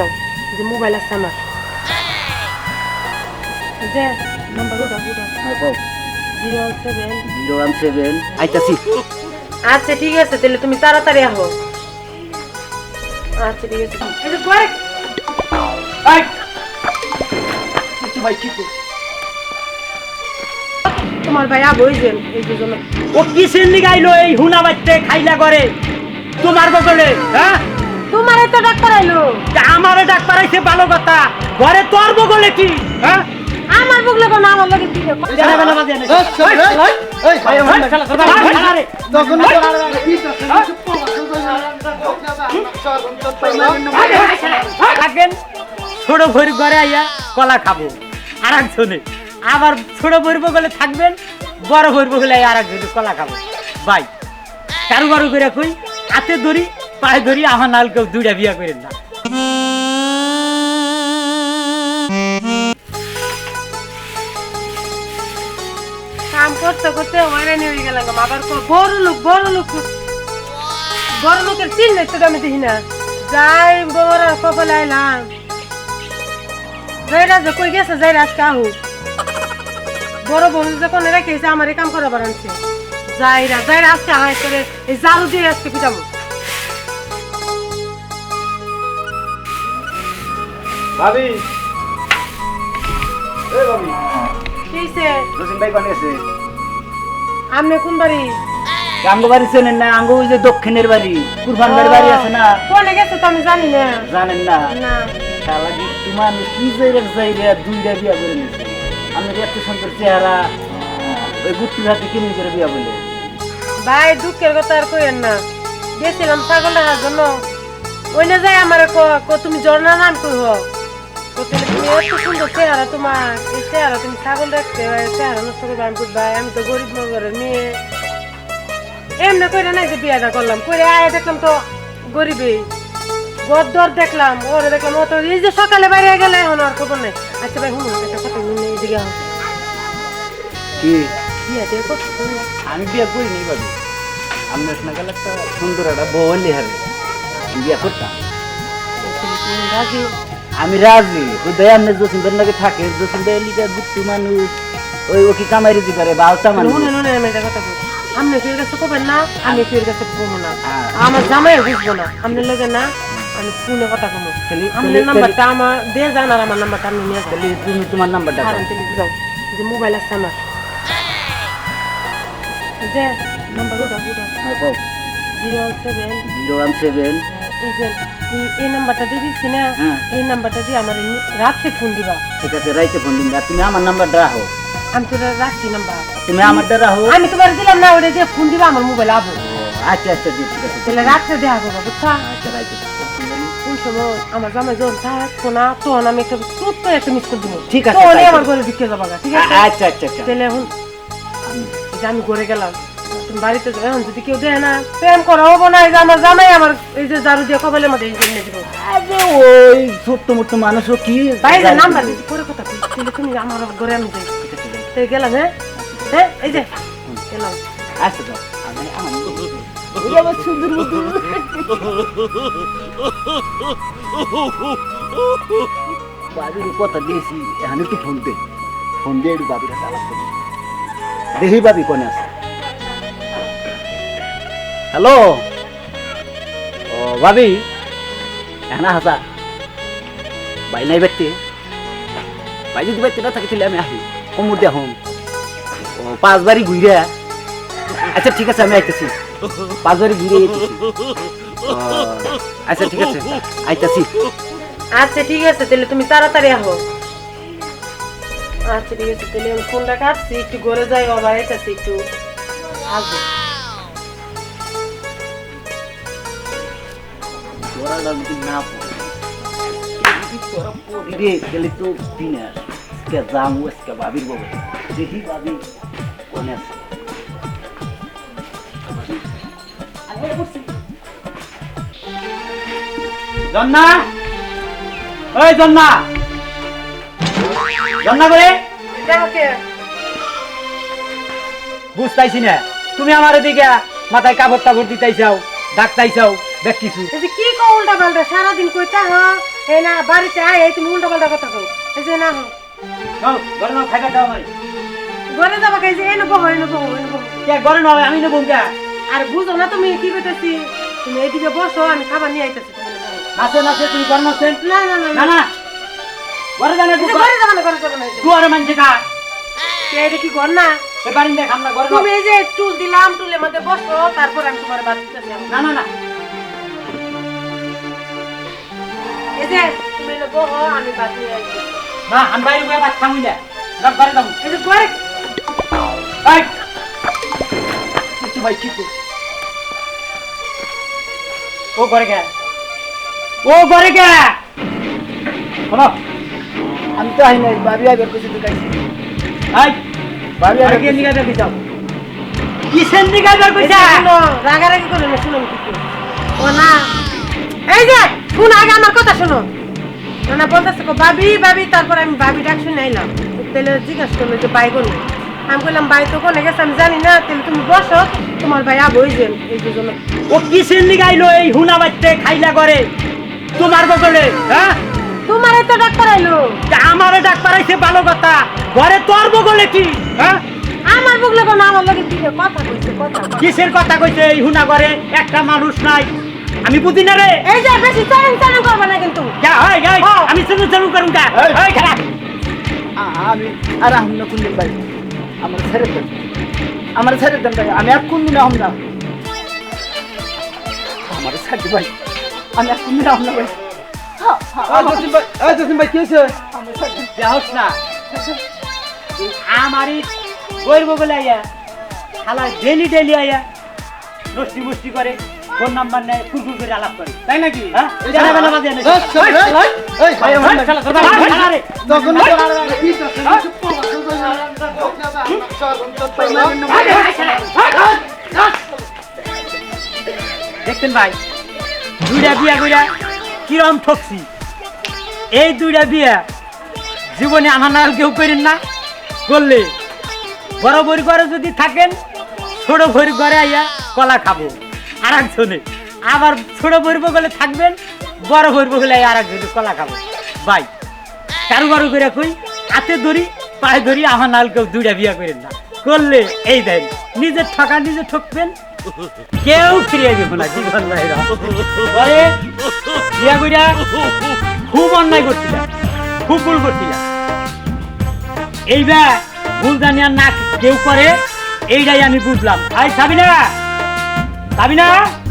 যাও যে মোবাইল আছে আমার যে নাম্বার উঠাও উঠাও zero one seven zero one seven আইতাছি আচ্ছা ঠিক আছে তাহলে তুমি তাড়াতাড়ি আহো। আচ্ছা ঠিক আছে। এই যে কয়েক ভাই তোমার ভাই আবো এই যে এই যে জন্য ও কিসের লিগাইলো এই হুনা বাচ্চা খাইলা করে তোমার বদলে হ্যাঁ? তোমার এত ডাক্তার আইলো। তা আমারে ডাক পারাইছে ভালো কথা। ঘরে তোর বগলে কি? হ্যাঁ? আমার বুকলে কোন আমার লাগে কি রে? জানা বেলা বাজে না থাকবেন ছোট ভরি ঘরে আইয়া কলা খাব। আর একজনে আবার ছোট ভরবো গেলে থাকবেন বড় ভরবো গেলে আর একজনে কলা খাব। ভাই কারু বারু করে কই? হাতে ধরি পায়ে ধরি, আমার নাল কেউ দুইটা বিয়া করেন না। কাম করতে করতে হয়রানি হয়ে গেলাম। আবার বড় লোক বড় লোক বড় লোকের চিহ্ন তো আমি দেখি না। যাই বড় কপালে আইলাম। যাই রাজ কই গেছে যাই রাজ কাহু বড় বড় যখন রেখেছে আমার এই কাম করা বাড়ানছে যাই রাজ যাই আজকে হাই করে, এই জারু দিয়ে আজকে পিটাবো। ভাবি। এ ভাবি। কিসে রসিন ভাই বানিয়েছে আমনে কোন বাড়ি? আঙ্গ বাড়ি চেনেন না আঙ্গ ওই যে দক্ষিণের বাড়ি। কুরবানের বাড়ি আছে না? কোনে গেছে তো আমি জানি না। জানেন না? না। কি তোমার কি জায়গা জায়গা দুইটা বিয়া করে আমি এত সুন্দর চেহারা ওই গুট্টুর হাতে কিনে করে বিয়া বলে ভাই দুঃখের কথা আর কইেন না। গেছিলাম ছাগল দেখার জন্য। ওই না যাই আমার তুমি ঝর্ণা নাম কই হো তো তাহলে তুমি এত সুন্দর চেহারা তোমার এই চেহারা তুমি ছাগল হয় চেহারা নষ্ট করবে আমি কই আমি তো গরিব নগরের মেয়ে এমনি কইরা নাই যে বিয়াটা করলাম করে আয় দেখলাম তো গরিবই গদ্দর দেখলাম ওরে দেখলাম ও তো এই যে সকালে বাইরে গেলে এখন আর খবর নেই আচ্ছা ভাই শুনুন একটা কথা কি বিয়া দিয়ে আমি বিয়া করিনি একটা সুন্দর একটা বউ হলে হবে বিয়া করতাম রাজি আমি রাজি। হুদয় আপনি জসিমদের নাকি থাকে। জসিমদের লিখে গুট্টু মানুষ ওই ও কি কামাই রুজি করে বাউতা মানুষ। নুনে নুনে আমি একটা কথা বলি। আপনি ফির কাছে কবেন না আমি ফির কাছে কমো না। হ্যাঁ। আমার জামাই বুঝব না। আপনি লগে না আমি ফোনে কথা কমো। খালি- আপনার নাম্বারটা আমার দিয়ে যান আর আমার নাম্বারটা আপনি নিয়ে যান। তুমি তোমার নাম্বারটা দাও। যে মোবাইল আছে আমার। যে নাম্বার হ্যাঁ। Zero one seven zero one seven এই যে এই- এই নাম্বারটা দিয়ে দিচ্ছি না? হ্যাঁ। এই নাম্বারটা দিয়ে আমার রাত্রে ফোন দিবা। ঠিক আছে রাইতে ফোন আর তুমি আমার নাম্বারটা রাখো। আমি তো রাখছি নাম্বার। তুমি আমারটা রাখো। আমি তোমার দিলাম না ওটা দিয়ে ফোন দিবা আমার মোবাইল আবো। আচ্ছা আচ্ছা জি, ঠিক আছে। তাহলে রাত্রে দেখা করব বুঝছা? আচ্ছা রাইতে কোন সময় আমার জামাই যখন থাকতো না তখন আমি একটা ছোট্ট একটা মিস করে দিব। ঠিক আছে, তখনই আমার ঘরে ঢুকে যাব ঠিক আছে? আচ্ছা আচ্ছা আচ্ছা। তাহলে এখন আমি ঘরে গেলাম বাড়িতে এখন যদি কেউ দেয় না প্রেম করা হব না এই যে আমার জামাই আমার এই যে জারু দিয়ে কপালের মধ্যে এই যে এনে দিব আরে ওই ছোট্ট মোট্ট মানুষও কি? বাইরে নাম্বার দিচ্ছি পরে কথা বলি তাহলে তুমি আমার ঘরে আমি যাই। তাই গেলাম হ্যাঁ? হ্যাঁ এই যে গেলাম। আচ্ছা দাও আমি আমার সুন্দর বাবির কথা দিয়েছি এখন একটু ফোন দে। ফোন দিয়ে একটু বাবির হাতে আলাপ করি। দেখি বাবি কোনে আছে। হ্যালো? ও ভাবি, এখন হাসা ভাই নাই ব্যক্তি। ভাই যদি ব্যক্তি না থাকে আমি আসি। কমর দিয়ে হম। ও, পাঁচ ঘুরে আচ্ছা ঠিক আছে, আমি আইতেছি। পাঁচ বাড়ি ঘুরে আচ্ছা ঠিক আছে, আইতেছি। আচ্ছা ঠিক আছে, তাহলে তুমি তাড়াতাড়ি আহো। আচ্ছা ঠিক আছে, তাহলে আমি ফোনটা কাটছি, একটু ঘরে যাই, আবার আইতাছি, একটু আসব। তোরা যদি না পড়ে যদি তোরা পড়ি রে গেলে তো দিনে আজকে যাব আজকে ভাবির বউ দেখি ভাবি কোনে আছে জন্না ওই জন্না জন্না করে বুঝতাইছি না তুমি আমার এদিকে মাথায় কাপড় টাপড় দিতাই চাও ডাকতাই চাও দেখ কিছু এই যে কি কো উল্টা পাল্টা? সারাদিন কইতা হ্যাঁ এই না বাড়িতে আয় এই তুমি উল্টো পাল্টা কথা কও। এই যে না হো। নাও ঘরে নাও খাইবার দাও আমার। ঘরে যাবা খাই যে এনে বহো এনে বহো এনে বহো। কে ঘরে নাও আমি নেব কে? আর বুঝো না তুমি কি করতেছি তুমি এইদিকে বসো আমি খাবার নিয়ে আইতেছি। নাচে নাচে তুমি ঘরে নাচেন না না না না। ঘরে জানে এই যে ঘরে যাবা না ঘরে যাবা না। দুয়ারে মানছে কা? এইটা কি ঘর না? এ দেখ আমরা ঘরে তুমি এই যে টুল দিলাম টুলের মধ্যে বসো তারপর আমি তোমার বাদ না না না। এই যে তুমি বহো আমি বাদ নিয়ে আইতেছি না আমি বাইরে বয়ে ভাত খামুই না না ঘরে যাব। এই যে ঘরে। এই! কিছু ভাই কিছু ও ঘরে গে ও ঘরে গে শোনো আমি তো আই নাই বাবি আইবার কিছু ঢুকাইছি এই বাবি ঘরে আইবার গিয়ে নিয়ে দেখি যাও কিসের দিকে বের শুনো, রাগারাগি করে না শুনো আমি কি করি। ও না। এই যে! শুন আগে আমার কথা শোনো। না বলতেছে কো, ভাবি ভাবি তারপর আমি ভাবি ডাক শুনে আইলাম তাহলে জিজ্ঞাসা করল যে ভাই কোনে? আমি বললাম ভাই তো কোনে গেছে আমি জানি না তাহলে তুমি বসো তোমার ভাই আবো যে এই দুজন ও কিসের দিকে আইলো এই হুনা বাচ্চে খাইলা করে তোমার বগলে হ্যাঁ? তোমার তো ডাক তা আমারে ডাক পারাইছে ভালো কথা। ঘরে তোর বগলে কি হ্যাঁ? আমার বুকলে কোনো আমার লগে দিকে কথা কইছে কথা কিসের কথা কইছে এই হুনা ঘরে? একটা মানুষ নাই। আমি বুঝি না রে। এই যে বেশি চারণ চারণ করবে না কিন্তু। যা হয় যাই হ্যাঁ। আমি শুধু শুরু করুন। এই। খারাপ আ- আমি আর আহম না কোনদিন ভাই। আমার ছেড়ে দেন। আমার ছেড়ে দেন ভাই আমি আর কোনদিন আহম না। আমার ছেড়ে ভাই আমি আর কোনদিন আহম না ভাই। কি আমারই বইর বগলে আইয়া খালা ডেলি ডেলি আইয়া নষ্টি মুষ্টি করে। ফোন নাম্বার নেয় কুকুর করে আলাপ করে। তাই নাকি? হ্যাঁ? ভাই দেখছেন ভাই দুইটা বিয়া কইরা কিরম ঠকছি। এই দুইটা বিয়া জীবনে আমার নাল কেউ করেন না করলে। বড় বড়ি করে যদি থাকেন ছোট ভরি ঘরে আইয়া কলা খাব। আর একজনে আবার ছোট ভরিব গেলে থাকবেন, বড় ভরিব গেলে আর একজনে কলা খাব। ভাই, কারু কারু করে কই, হাতে ধরি, পায়ে ধরি আমার নাল কেউ দুইটা বিয়া করেন না। করলে এই দেন, নিজের ঠকা নিজে ঠকবেন, কেউ ফিরিয়ে দেবো না জীবন ভাইরা। পরে বিয়া কইরা খুব অন্যায় করছিলাম খুব ভুল করছিলাম এইবার ভুল জানি না কেউ করে, এইটাই আমি বুঝলাম। আই সাবিনা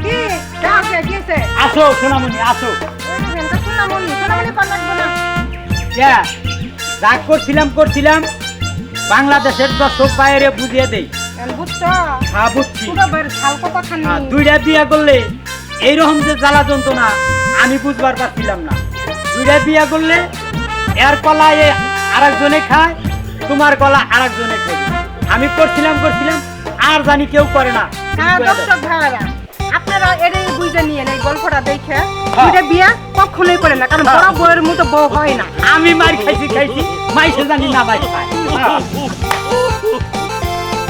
কি? কে গিয়েছে আসো সোনামণি আসো। সোনামণি সোনামণি পার লাগবে না। যা যা করছিলাম করছিলাম। বাংলাদেশের দর্শক বাইরে বুঝিয়ে দেই। হ্যাঁ বুঝছি। আর দুইটা বিয়া করলে এইরকম যে জ্বালা যন্ত্রণা আমি বুঝবার পারছিলাম না। দুইটা বিয়া করলে এর কলা এ আরেকজনে খায় তোমার কলা আরেকজনে খায়। আমি করছিলাম করছিলাম আর জানি কেউ করে না। হ্যাঁ দর্শক ভাইরা আপনারা এটাই বুঝে নিয়ে এই গল্পটা দেখে। হ্যাঁ। দুইটা বিয়া কখনোই করে না কারণ বড় বউয়ের মতো বউ হয় না। আমি মার খাইছি খাইছি। মাইসে জানি না মাই খায় হ্যাঁ।